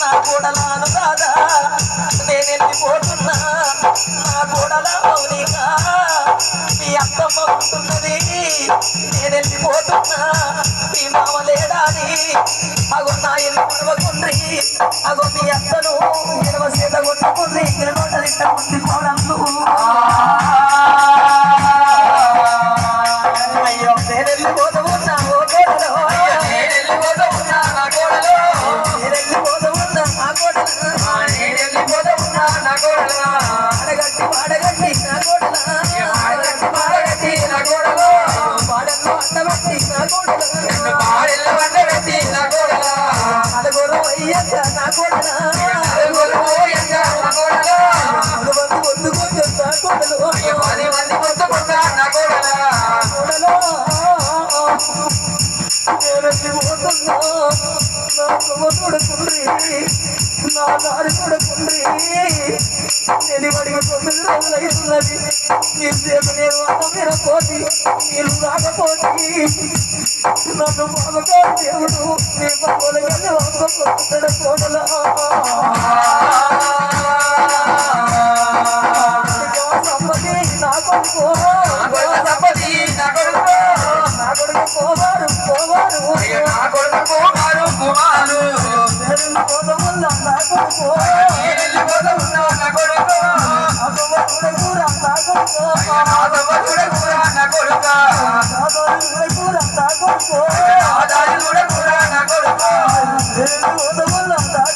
నా కూడలాను కాదా? నేను వెళ్ళిపోతున్నా నా కూడల మౌనిక మీ అత్తమ్మ ఉంటున్నది నేను వెళ్ళిపోతున్నా పాడగట్టి పాడగట్టి నా గోడలా పాడగట్టి పాడగట్టి నా గోడలో పాడల్లో అన్నబెట్టి నా గోడలా పాడల్లో అన్నబెట్టి నా గోడలా నలుగురు అయ్యక్క నా గోడలా నలుగురు వెలిపోతున్నా నా కొడుకుండ్రి నా దారి కొడుకుండ్రి నేను అడిగి తొమ్మిది రోజులు అవుతున్నది మీరు సేపు నేను అన్నమీర పోతి నీళ్ళు రాకపోతే నన్ను బాబుగా దేవుడు నీ బాబుల కన్నా కొడుకు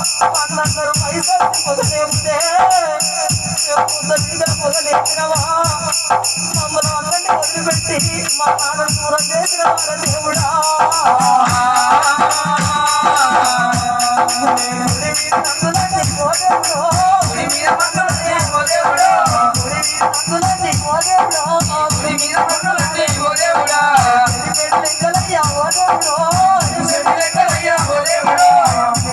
వాళ్ళందరూ పైసలు కొద్దిస్తే కొద్దిగా కొదలేసినవా మమ్మల్ని అందరినీ వదిలిపెట్టి మా నాన్న దూరం చేసిన వారు దేవుడా దేవుడా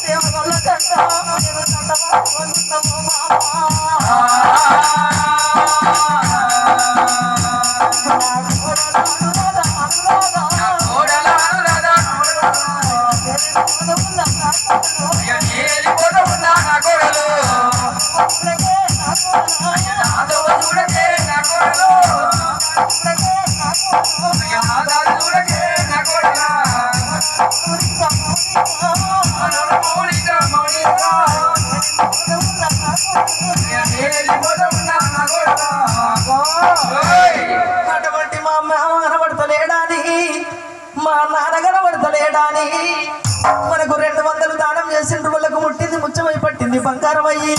దేవుళ్ళ కంట నేను కంట వంచుతాము చూడకే నా కోడలా. అటువంటి మా అమ్మ కనబడతలేడాని మా నాన్న కనబడతలేడాని. మనకు రెండు వందలు దానం చేసిండ్రు వాళ్ళకు ముట్టింది ముచ్చమై పట్టింది బంగారం అయ్యి.